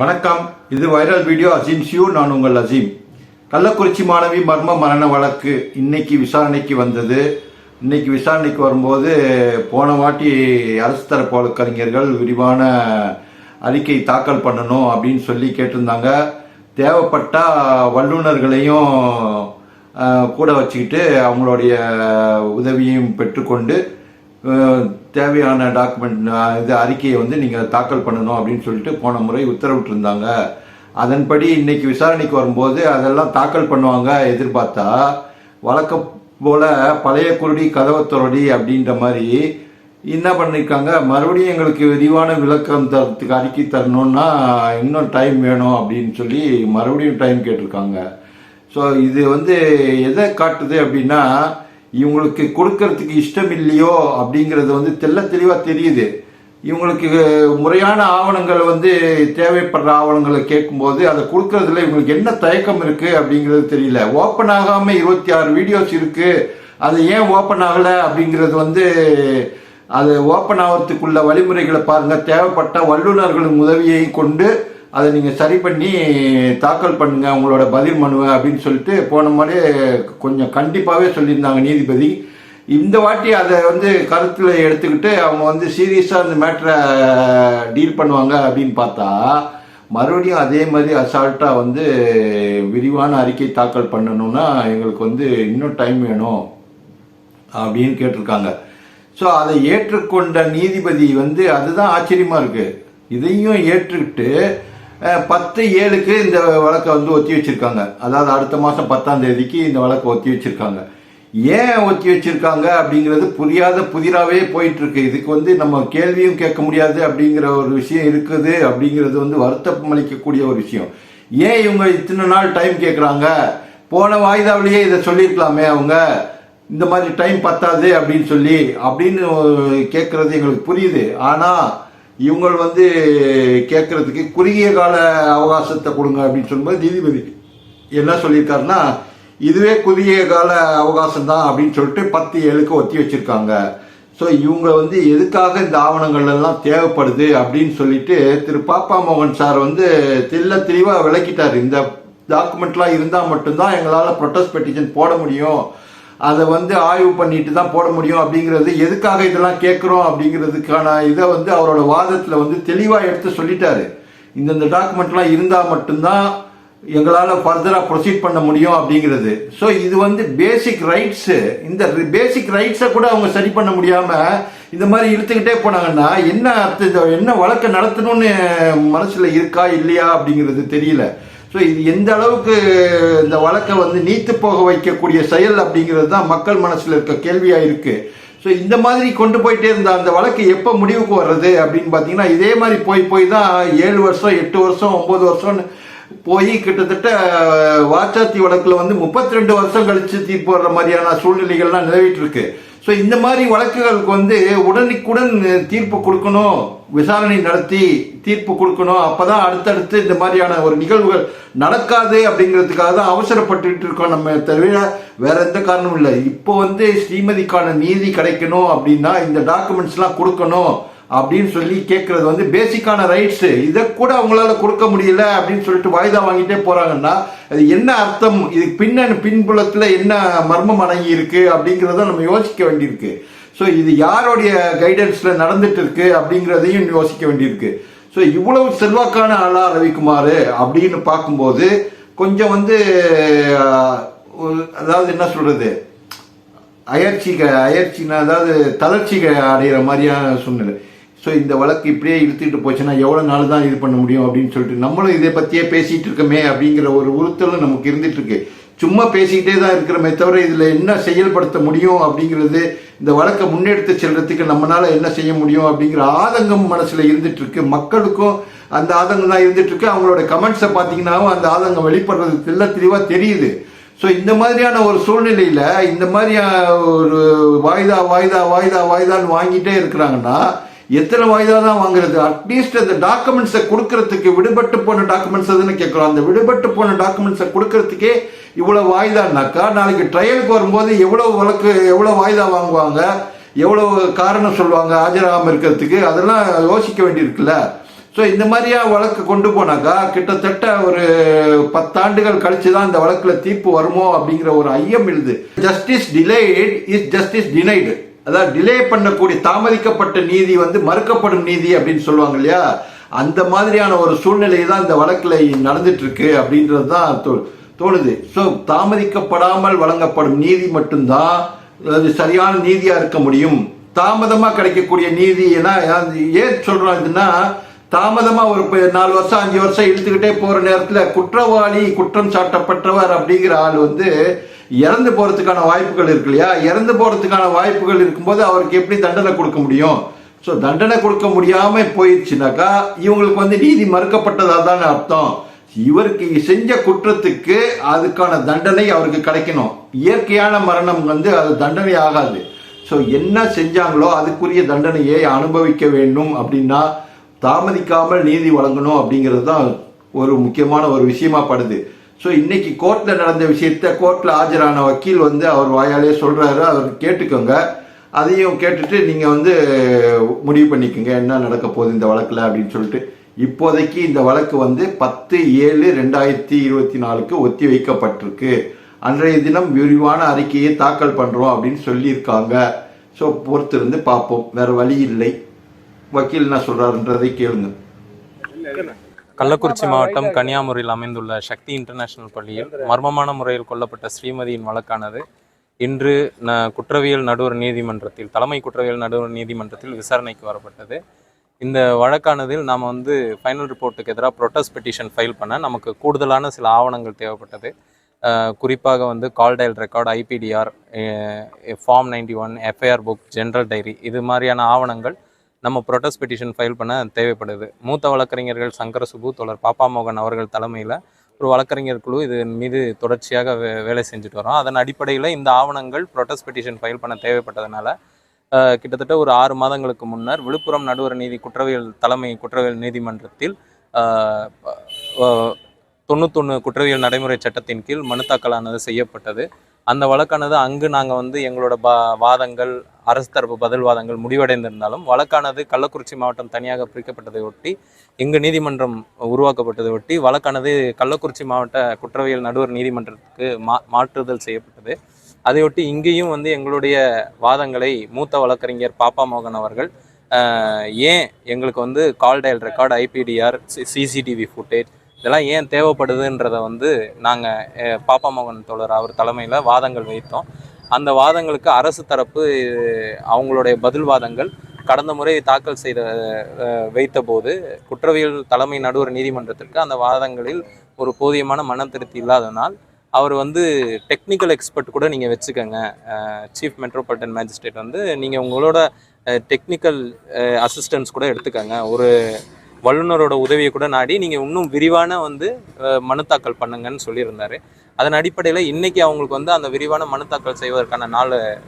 வணக்கம். இது viral video Azeem. See you நான் உங்கள் அசீம். கள்ளக்குறிச்சி மாணவி மர்ம மரண வழக்கு இன்னைக்கு விசாரணைக்கு வந்தது. இன்னைக்கு விசாரணைக்கு வரும்போது போன வாட்டி அரசு தரப்பு வழக்கறிஞர்கள் விரிவான அறிக்கை தாக்கல் பண்ணணும் அப்படின்னு சொல்லி கேட்டிருந்தாங்க. தேவைப்பட்ட வல்லுநர்களையும் கூட வச்சுக்கிட்டு அவங்களுடைய உதவியையும் பெற்றுக்கொண்டு தேவையான டாக்குமெண்ட் இது அறிக்கையை வந்து நீங்கள் தாக்கல் பண்ணணும் அப்படின்னு சொல்லிட்டு போன முறை உத்தரவிட்டிருந்தாங்க. அதன்படி இன்னைக்கு விசாரணைக்கு வரும்போது அதெல்லாம் தாக்கல் பண்ணுவாங்க எதிர்பார்த்தா. வழக்கம் போல பழைய குருடி கதவை துறடி அப்படின்ற மாதிரி என்ன பண்ணியிருக்காங்க மறுபடியும் எங்களுக்கு விரிவான விளக்கம் தரத்துக்கு அறிக்கை தரணும்னா இன்னும் டைம் வேணும் அப்படின்னு சொல்லி மறுபடியும் டைம் கேட்டிருக்காங்க. ஸோ இது வந்து எதை காட்டுது அப்படின்னா இவங்களுக்கு கொடுக்கறதுக்கு இஷ்டம் இல்லையோ அப்படிங்கிறது வந்து தெள்ள தெளிவாக தெரியுது. இவங்களுக்கு முறையான ஆவணங்கள் வந்து தேவைப்படுற ஆவணங்களை கேட்கும்போது அதை கொடுக்கறதுல இவங்களுக்கு என்ன தயக்கம் இருக்கு அப்படிங்கிறது தெரியல. ஓப்பன் ஆகாம இருபத்தி ஆறு வீடியோஸ் இருக்கு. அது ஏன் ஓப்பன் ஆகல அப்படிங்கிறது வந்து அது ஓப்பன் ஆகிறதுக்குள்ள வழிமுறைகளை பாருங்க. தேவைப்பட்ட வல்லுநர்களின் உதவியை கொண்டு அதை நீங்கள் சரி பண்ணி தாக்கல் பண்ணுங்க உங்களோட பதில் மனுவை அப்படின்னு சொல்லிட்டு போன மாதிரி கொஞ்சம் கண்டிப்பாகவே சொல்லியிருந்தாங்க நீதிபதி. இந்த வாட்டி அதை வந்து கருத்தில் எடுத்துக்கிட்டு அவங்க வந்து சீரியஸாக அந்த மேட்ரை டீல் பண்ணுவாங்க அப்படின்னு பார்த்தா மறுபடியும் அதே மாதிரி அசால்ட்டாக வந்து விரிவான அறிக்கை தாக்கல் பண்ணணும்னா எங்களுக்கு வந்து இன்னும் டைம் வேணும் அப்படின்னு கேட்டிருக்காங்க. ஸோ அதை ஏற்றுக்கொண்ட நீதிபதி வந்து அதுதான் ஆச்சரியமாக இருக்குது இதையும் ஏற்றுக்கிட்டு பத்து ஏழுக்கு இந்த வழக்கை வந்து ஒத்தி வச்சிருக்காங்க. அதாவது அடுத்த மாதம் பத்தாம் தேதிக்கு இந்த வழக்கை ஒத்தி வச்சிருக்காங்க. ஏன் ஒத்தி வச்சிருக்காங்க அப்படிங்கிறது புரியாத புதிராகவே போயிட்டு இருக்கு இதுக்கு வந்து நம்ம கேள்வியும் கேட்க முடியாது அப்படிங்கிற ஒரு விஷயம் இருக்குது அப்படிங்கிறது வந்து வருத்தம் அளிக்கக்கூடிய ஒரு விஷயம். ஏன் இவங்க இத்தனை நாள் டைம் கேட்குறாங்க? போன வாய்தாவிலேயே இதை சொல்லியிருக்கலாமே அவங்க. இந்த மாதிரி டைம் பத்தாது அப்படின்னு சொல்லி அப்படின்னு கேட்கறது எங்களுக்கு புரியுது. ஆனால் இவங்க வந்து கேட்கறதுக்கு குறுகிய கால அவகாசத்தை கொடுங்க அப்படின்னு சொல்லும்போது நீதிபதி என்ன சொல்லியிருக்காருன்னா இதுவே குறுகிய கால அவகாசம் தான் அப்படின்னு சொல்லிட்டு பத்து ஏழுக்கு ஒத்தி வச்சிருக்காங்க. ஸோ இவங்க வந்து எதுக்காக இந்த ஆவணங்கள் எல்லாம் தேவைப்படுது அப்படின்னு சொல்லிட்டு திரு. பாப்பா மோகன் சார் வந்து தெல்ல தெளிவாக விளக்கிட்டார். இந்த டாக்குமெண்ட்லாம் இருந்தால் மட்டும்தான் எங்களால் ப்ரொட்டஸ்ட் பெட்டிஷன் போட முடியும். அதை வந்து ஆய்வு பண்ணிட்டு தான் போட முடியும் அப்படிங்கிறது எதுக்காக இதெல்லாம் கேட்குறோம் அப்படிங்கிறதுக்கான இதை வந்து அவரோட வாதத்தில் வந்து தெளிவாக எடுத்து சொல்லிட்டாரு. இந்தந்த டாக்குமெண்ட்லாம் இருந்தால் மட்டும்தான் எங்களால் ஃபர்தராக ப்ரொசீட் பண்ண முடியும் அப்படிங்கிறது. ஸோ இது வந்து பேசிக் ரைட்ஸு இந்த பேசிக் ரைட்ஸை கூட அவங்க சரி பண்ண முடியாமல் இந்த மாதிரி இழுத்துக்கிட்டே போனாங்கன்னா என்ன அர்த்தம் என்ன வழக்கை நடத்தணும்னு மனசில் இருக்கா இல்லையா அப்படிங்கிறது தெரியல. ஸோ இது எந்த அளவுக்கு இந்த வழக்கை வந்து நீத்து போக வைக்கக்கூடிய செயல் அப்படிங்கிறது தான் மக்கள் மனசில் இருக்க கேள்வியாக இருக்குது ஸோ இந்த மாதிரி கொண்டு போயிட்டே இருந்த அந்த வழக்கு எப்போ முடிவுக்கு வர்றது அப்படின்னு பார்த்தீங்கன்னா இதே மாதிரி போய் போய் தான் ஏழு வருஷம் எட்டு வருஷம் ஒம்பது வருஷம்னு போய் கிட்டத்தட்ட வாச்சாத்தி வழக்கில் வந்து முப்பத்தி ரெண்டு வருஷம் கழித்து தீர்ப்பு வர்ற மாதிரியான சூழ்நிலைகள்லாம் நிலவிட்டு இருக்கு. ஸோ இந்த மாதிரி வழக்குகளுக்கு வந்து உடனுக்குடன் தீர்ப்பு கொடுக்கணும். விசாரணை நடத்தி தீர்ப்பு கொடுக்கணும். அப்போ தான் அடுத்தடுத்து இந்த மாதிரியான ஒரு நிகழ்வுகள் நடக்காது அப்படிங்கிறதுக்காக தான் அவசரப்பட்டுட்டு இருக்கோம் நம்ம தவிர வேற எந்த காரணமும் இல்லை. இப்போ வந்து ஸ்ரீமதிக்கான நீதி கிடைக்கணும் அப்படின்னா இந்த டாக்குமெண்ட்ஸ்லாம் கொடுக்கணும். அப்படின்னு சொல்லி கேட்கறது வந்து பேசிக்கான ரைட்ஸ் இதை கூட அவங்களால கொடுக்க முடியல அப்படின்னு சொல்லிட்டு வாய்தா வாங்கிட்டே போறாங்கன்னா அது என்ன அர்த்தம்? இதுக்கு பின்ன பின்புலத்துல என்ன மர்மம் அடங்கி இருக்கு அப்படிங்கிறத நம்ம யோசிக்க வேண்டியிருக்கு. ஸோ இது யாருடைய கைடன்ஸ்ல நடந்துட்டு இருக்கு அப்படிங்கிறதையும் யோசிக்க வேண்டியிருக்கு. ஸோ இவ்வளவு செல்வாக்கான ஆளா ரவிக்குமார் அப்படின்னு பார்க்கும்போது கொஞ்சம் வந்து அதாவது என்ன சொல்றது? அயற்சி அயற்சினா அதாவது தளர்ச்சி அடைகிற மாதிரியான சூழ்நிலை. ஸோ இந்த வழக்கு இப்படியே இழுத்துட்டு போச்சுன்னா எவ்வளோ நாள் தான் இது பண்ண முடியும் அப்படின்னு சொல்லிட்டு நம்மளும் இதை பற்றியே பேசிகிட்டு இருக்கோமே அப்படிங்கிற ஒரு உறுத்தலும் நமக்கு இருந்துட்டு இருக்கு. சும்மா பேசிக்கிட்டே தான் இருக்கிறோமே தவிர இதில் என்ன செயல்படுத்த முடியும் அப்படிங்கிறது இந்த வழக்கை முன்னெடுத்து செல்றதுக்கு நம்மளால் என்ன செய்ய முடியும் அப்படிங்கிற ஆதங்கம் மனசில் இருந்துட்டு இருக்கு. மக்களுக்கும் அந்த ஆதங்கம் தான் இருந்துட்டு இருக்கு. அவங்களோட கமெண்ட்ஸை பார்த்தீங்கன்னாவும் அந்த ஆதங்கம் வெளிப்படுறது தெல்ல தெளிவாக தெரியுது. ஸோ இந்த மாதிரியான ஒரு சூழ்நிலையில் இந்த மாதிரியான ஒரு வாய்தா வாய்தா வாய்தா வாய்தான்னு வாங்கிட்டே இருக்கிறாங்கன்னா எத்தனை வாய்தா தான் வாங்குறது? அட்லீஸ்ட் அந்த டாக்குமெண்ட்ஸை கொடுக்கறதுக்கு விடுபட்டு போன டாக்குமெண்ட்ஸ் எதுன்னு கேட்குறோம் அந்த விடுபட்டு போன டாக்குமெண்ட்ஸை கொடுக்கறதுக்கே இவ்வளோ வாய்தான்னாக்கா நாளைக்கு ட்ரையலுக்கு வரும்போது எவ்வளோ வழக்கு எவ்வளோ வாய்தா வாங்குவாங்க? எவ்வளோ காரணம் சொல்லுவாங்க? ஆஜராகாமல் இருக்கிறதுக்கு அதெல்லாம் யோசிக்க வேண்டியிருக்குல்ல. ஸோ இந்த மாதிரியா வழக்கு கொண்டு போனாக்கா கிட்டத்தட்ட ஒரு பத்தாண்டுகள் கழிச்சு தான் இந்த வழக்கில் தீர்ப்பு வருமோ அப்படிங்கிற ஒரு ஐயம் எழுது. Justice delayed is justice denied அதாவது டிலே பண்ணக்கூடிய தாமதிக்கப்பட்ட நீதி வந்து மறுக்கப்படும் நீதி அப்படின்னு சொல்லுவாங்க இல்லையா? அந்த மாதிரியான ஒரு சூழ்நிலை தான் இந்த வழக்கில் நடந்துட்டு இருக்கு அப்படின்றது தான் தோ- தோணுது. ஸோ தாமதிக்கப்படாமல் வழங்கப்படும் நீதி மட்டும்தான் அது சரியான நீதியாக இருக்க முடியும். தாமதமாக கிடைக்கக்கூடிய நீதி ஏன்னா ஏன் சொல்கிறாங்கன்னா தாமதமாக தாமதமா ஒரு நாலு வருஷம் அஞ்சு வருஷம் இழுத்துக்கிட்டே போற நேரத்துல குற்றவாளி குற்றம் சாட்டப்பட்டவர் அப்படிங்கிற ஆள் வந்து இறந்து போறதுக்கான வாய்ப்புகள் இருக்கு இல்லையா? இறந்து போறதுக்கான வாய்ப்புகள் இருக்கும்போது அவருக்கு எப்படி தண்டனை கொடுக்க முடியும்? ஸோ தண்டனை கொடுக்க முடியாம போயிடுச்சுனாக்கா இவங்களுக்கு வந்து நீதி மறுக்கப்பட்டதா தான் அர்த்தம். இவருக்கு செஞ்ச குற்றத்துக்கு அதுக்கான தண்டனை அவருக்கு கிடைக்கணும். இயற்கையான மரணம் வந்து அது தண்டனை ஆகாது. ஸோ என்ன செஞ்சாங்களோ அதுக்குரிய தண்டனையை அனுபவிக்க வேண்டும் அப்படின்னா தாமதிக்காமல் நீதி வழங்கணும் அப்படிங்கிறது தான் ஒரு முக்கியமான ஒரு விஷயமா படுது. ஸோ இன்னைக்கு கோர்ட்ல நடந்த விஷயத்த கோர்ட்ல ஆஜரான வக்கீல் வந்து அவர் வாயாலே சொல்றாரு. அவர் கேட்டுக்கோங்க. அதையும் கேட்டுட்டு நீங்க வந்து முடிவு பண்ணிக்கோங்க. என்ன நடக்க போகுது இந்த வழக்குல அப்படின்னு சொல்லிட்டு. இப்போதைக்கு இந்த வழக்கு வந்து பத்து ஏழு ரெண்டாயிரத்தி இருபத்தி நாலுக்கு ஒத்தி வைக்கப்பட்டிருக்கு. அன்றைய தினம் விரிவான அறிக்கையை தாக்கல் பண்றோம் அப்படின்னு சொல்லியிருக்காங்க. ஸோ பொறுத்திருந்து பார்ப்போம். வேற வழி இல்லை. வக்கீல் என்ன சொல்றாருன்றதை கேளுங்க. கள்ளக்குறிச்சி மாவட்டம் கன்னியாகுமரியில் அமைந்துள்ள சக்தி இன்டர்நேஷனல் பள்ளியில் மர்மமான முறையில் கொல்லப்பட்ட ஸ்ரீமதியின் வழக்கானது இன்று ந குற்றவியல் நடுவர் நீதிமன்றத்தில் தலைமை குற்றவியல் நடுவர் நீதிமன்றத்தில் விசாரணைக்கு வரப்பட்டது. இந்த வழக்கானதில் நாம் வந்து ஃபைனல் ரிப்போர்ட்டுக்கு எதிராக ப்ரொட்டஸ்ட் பெட்டிஷன் ஃபைல் பண்ண நமக்கு கூடுதலான சில ஆவணங்கள் தேவைப்பட்டது. குறிப்பாக வந்து call dial record I P D R form ninety one F I R book general diary இது மாதிரியான ஆவணங்கள் நம்ம ப்ரொட்டஸ்ட் பெட்டிஷன் ஃபைல் பண்ண தேவைப்படுது. மூத்த வழக்கறிஞர்கள் சங்கர சுபு தொடர் பாப்பா மோகன் அவர்கள் தலைமையில் ஒரு வழக்கறிஞர் குழு இதன் மீது தொடர்ச்சியாக வே வேலை செஞ்சுட்டு வரோம். அதன் அடிப்படையில் இந்த ஆவணங்கள் ப்ரொட்டஸ்ட் பெட்டிஷன் ஃபைல் பண்ண தேவைப்பட்டதுனால கிட்டத்தட்ட ஒரு ஆறு மாதங்களுக்கு முன்னர் விழுப்புரம் நடுவர் நீதி குற்றவியல் தலைமை குற்றவியல் நீதிமன்றத்தில் தொண்ணூத்தொன்று குற்றவியல் நடைமுறை சட்டத்தின் கீழ் மனு தாக்கலானது செய்யப்பட்டது. அந்த வழக்கானது அங்கு நாங்கள் வந்து எங்களோட பா வாதங்கள் அரசு தரப்பு பதில் வாதங்கள் முடிவடைந்திருந்தாலும் வழக்கானது கள்ளக்குறிச்சி மாவட்டம் தனியாக பிரிக்கப்பட்டதை ஒட்டி இங்கு நீதிமன்றம் உருவாக்கப்பட்டதை ஒட்டி வழக்கானது கள்ளக்குறிச்சி மாவட்ட குற்றவியல் நடுவர் நீதிமன்றத்துக்கு மா மாற்றுதல் செய்யப்பட்டது. அதையொட்டி இங்கேயும் வந்து எங்களுடைய வாதங்களை மூத்த வழக்கறிஞர் பாப்பா மோகன் அவர்கள் ஏன் எங்களுக்கு வந்து call dial record I P D R C C T V footage இதெல்லாம் ஏன் தேவைப்படுதுன்றதை வந்து நாங்கள் பாப்பா மோகன் தோழர் அவர் தலைமையில் வாதங்கள் வைத்தோம். அந்த வாதங்களுக்கு அரசு தரப்பு அவங்களுடைய பதில் வாதங்கள் கடந்த முறை தாக்கல் செய்த வைத்த வைத்தபோது குற்றவியல் தலைமை நடுவர் நீதிமன்றத்திற்கு அந்த வாதங்களில் ஒரு போதியமான மன திருப்தி இல்லாதனால் அவர் வந்து டெக்னிக்கல் எக்ஸ்பர்ட் கூட நீங்கள் வச்சுக்கோங்க. சீஃப் மெட்ரோபாலிட்டன் மேஜிஸ்ட்ரேட் வந்து நீங்கள் உங்களோட டெக்னிக்கல் அசிஸ்டன்ஸ் கூட எடுத்துக்கோங்க. ஒரு வல்லுநரோட உதவியை கூட நாடி நீங்கள் இன்னும் விரிவான வந்து மனு தாக்கல் பண்ணுங்கன்னு சொல்லியிருந்தார். அதன் அடிப்படையில் இன்றைக்கி அவங்களுக்கு வந்து அந்த விரிவான மனு தாக்கல் செய்வதற்கான நாள்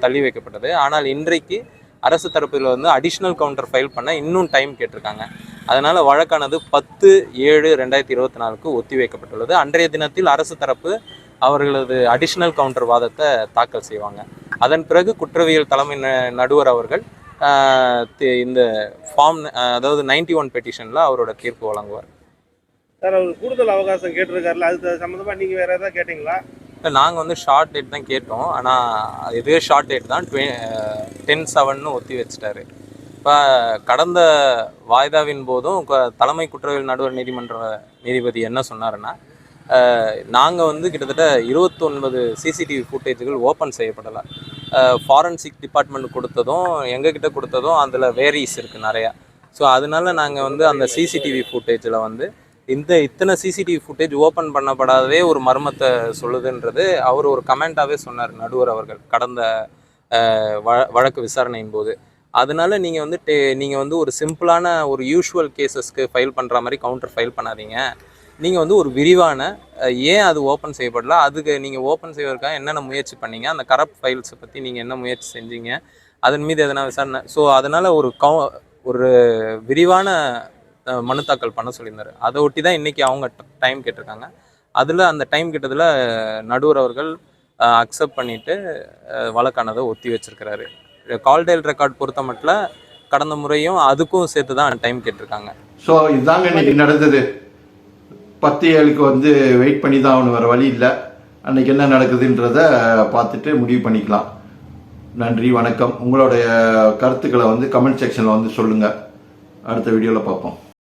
தள்ளி வைக்கப்பட்டது. ஆனால் இன்றைக்கு அரசு தரப்பில் வந்து அடிஷ்னல் கவுண்டர் ஃபைல் பண்ண இன்னும் டைம் கேட்டிருக்காங்க. அதனால் வழக்கானது பத்து ஏழு ரெண்டாயிரத்தி இருபத்தி நாலுக்கு ஒத்தி வைக்கப்பட்டுள்ளது. அன்றைய தினத்தில் அரசு தரப்பு அவர்களது அடிஷ்னல் கவுண்டர் வாதத்தை தாக்கல் செய்வாங்க. அதன் பிறகு குற்றவியல் தலைமை ந- நடுவர் அவர்கள் இந்த ஃபார்ம் அதாவது நைன்டி ஒன் பெட்டிஷனில் அவரோட தீர்ப்பு வழங்குவார். சார் அவர் கூடுதல் அவகாசம் கேட்டிருக்காருல அது சம்மந்தமாக நீங்கள் வேறு ஏதாவது கேட்டிங்களா? இல்லை நாங்கள் வந்து ஷார்ட் டேட் தான் கேட்டோம். ஆனால் இதே ஷார்ட் டேட் தான் டுவெ டென் செவன்னு ஒத்தி வச்சிட்டாரு. இப்போ கடந்த வாய்தாவின் போதும் தலைமை குற்றவியல் நடுவர் நீதிமன்ற நீதிபதி என்ன சொன்னாருன்னா நாங்கள் வந்து கிட்டத்தட்ட இருபத்தொன்பது சிசிடிவி ஃபுட்டேஜுகள் ஓப்பன் செய்யப்படலை. ஃபாரன்சிக் டிபார்ட்மெண்ட் கொடுத்ததும் எங்ககிட்ட கொடுத்ததும் அதில் வேரிஸ் இருக்குது நிறையா. ஸோ அதனால நாங்கள் வந்து அந்த சிசிடிவி ஃபுட்டேஜில் வந்து இந்த இத்தனை சிசிடிவி ஃபுட்டேஜ் ஓப்பன் பண்ணப்படாததே ஒரு மர்மத்தை சொல்லுதுன்றது அவர் ஒரு கமெண்ட்டாகவே சொன்னார் நடுவர் அவர்கள் கடந்த வ- வழக்கு விசாரணையின் போது. அதனால நீங்கள் வந்து டே நீங்கள் வந்து ஒரு சிம்பிளான ஒரு யூஷுவல் கேசஸ்க்கு ஃபைல் பண்ணுற மாதிரி கவுண்டர் ஃபைல் பண்ணாதீங்க. நீங்கள் வந்து ஒரு விரிவான ஏன் அது ஓப்பன் செய்யப்படல? அதுக்கு நீங்கள் ஓப்பன் செய்வதற்காக என்னென்ன முயற்சி பண்ணீங்க? அந்த கரப்ட் ஃபைல்ஸை பற்றி நீங்கள் என்ன முயற்சி செஞ்சீங்க? அதன் மீது எதனா விசாரணை ஸோ அதனால் ஒரு கவு ஒரு விரிவான மனு தாக்கல் பண்ண சொல்லியிருந்தாரு. அதை ஒட்டி தான் இன்றைக்கி அவங்க டைம் கேட்டிருக்காங்க. அதில் அந்த டைம் கிட்டதில் நடுவர் அவர்கள் அக்செப்ட் பண்ணிவிட்டு வழக்கானதை ஒத்தி வச்சிருக்கிறாரு. கால்டெயில் ரெக்கார்ட் பொறுத்த மட்டும் கடந்த முறையும் அதுக்கும் சேர்த்து தான் டைம் கேட்டிருக்காங்க. ஸோ இதுதாங்க இன்னைக்கு நடந்தது. பத்து ஏழுக்கு வந்து வெயிட் பண்ணி தான் ஆகணும் வேறு வழி இல்லை. அன்னைக்கு என்ன நடக்குதுன்றத பார்த்துட்டு முடிவு பண்ணிக்கலாம். நன்றி வணக்கம். உங்களுடைய கருத்துக்களை வந்து கமெண்ட் செக்ஷனில் வந்து சொல்லுங்கள் அடுத்த வீடியோவில் பார்ப்போம்.